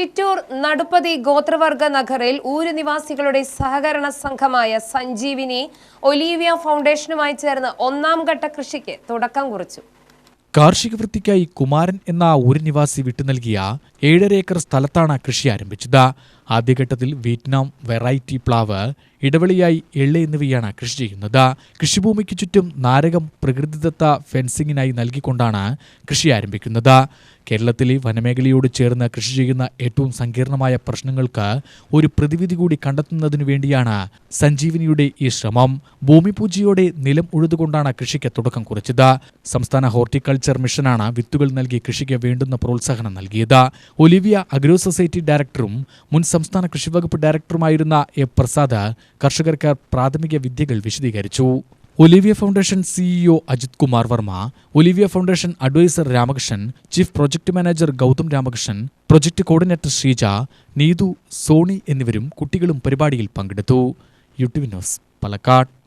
ചിറ്റൂർ നടുപ്പതി ഗോത്രവർഗ നഗറിൽ ഊര് നിവാസികളുടെ സഹകരണ സംഘമായ സഞ്ജീവിനി ഒലീവിയ ഫൗണ്ടേഷനുമായി ചേർന്ന് ഒന്നാം ഘട്ട കൃഷിക്ക് തുടക്കം കുറിച്ചു. കാർഷിക വൃത്തിക്കായി കുമാരൻ എന്ന ഊര് നിവാസി വിട്ടു നൽകിയ ഏഴര ഏക്കർ സ്ഥലത്താണ് കൃഷി ആരംഭിച്ചത്. ആദ്യഘട്ടത്തിൽ വിയറ്റ്നാം വെറൈറ്റി പ്ലാവ് ഇടവെളിയായി എള്ള് എന്നിവയാണ് കൃഷി ചെയ്യുന്നത്. കൃഷിഭൂമിക്ക് ചുറ്റും നാരകം പ്രകൃതിദത്ത ഫെൻസിങ്ങിനായി നൽകിക്കൊണ്ടാണ് കൃഷി ആരംഭിക്കുന്നത്. കേരളത്തിലെ വനമേഖലയോട് ചേർന്ന് കൃഷി ചെയ്യുന്ന ഏറ്റവും സങ്കീർണമായ പ്രശ്നങ്ങൾക്ക് ഒരു പ്രതിവിധി കൂടി കണ്ടെത്തുന്നതിനു വേണ്ടിയാണ് സഞ്ജീവനിയുടെ ഈ ശ്രമം. ഭൂമിപൂജയോടെ നിലം ഉഴുതുകൊണ്ടാണ് കൃഷിക്ക് തുടക്കം കുറിച്ചത്. സംസ്ഥാന ഹോർട്ടിക്കൾച്ചർ മിഷനാണ് വിത്തുകൾ നൽകി കൃഷിക്ക് വേണ്ടുന്ന പ്രോത്സാഹനം നൽകിയത്. ഒലിവിയ അഗ്രോ സൊസൈറ്റി ഡയറക്ടറും മുൻ സംസ്ഥാന കൃഷിവകുപ്പ് ഡയറക്ടറുമായിരുന്ന എ പ്രസാദ് കർഷകർക്ക് പ്രാഥമിക വിദ്യകൾ വിശദീകരിച്ചു. Olivia Foundation CEO Ajith Kumar Varma Olivia Foundation adviser Ramakrishnan chief project manager Gautham Ramakrishnan project coordinator Sreeja Neethu Soni എന്നിവരും കുട്ടികളും പരിപാടിയിൽ പങ്കെടുത്തു. YouTube news Palakkad.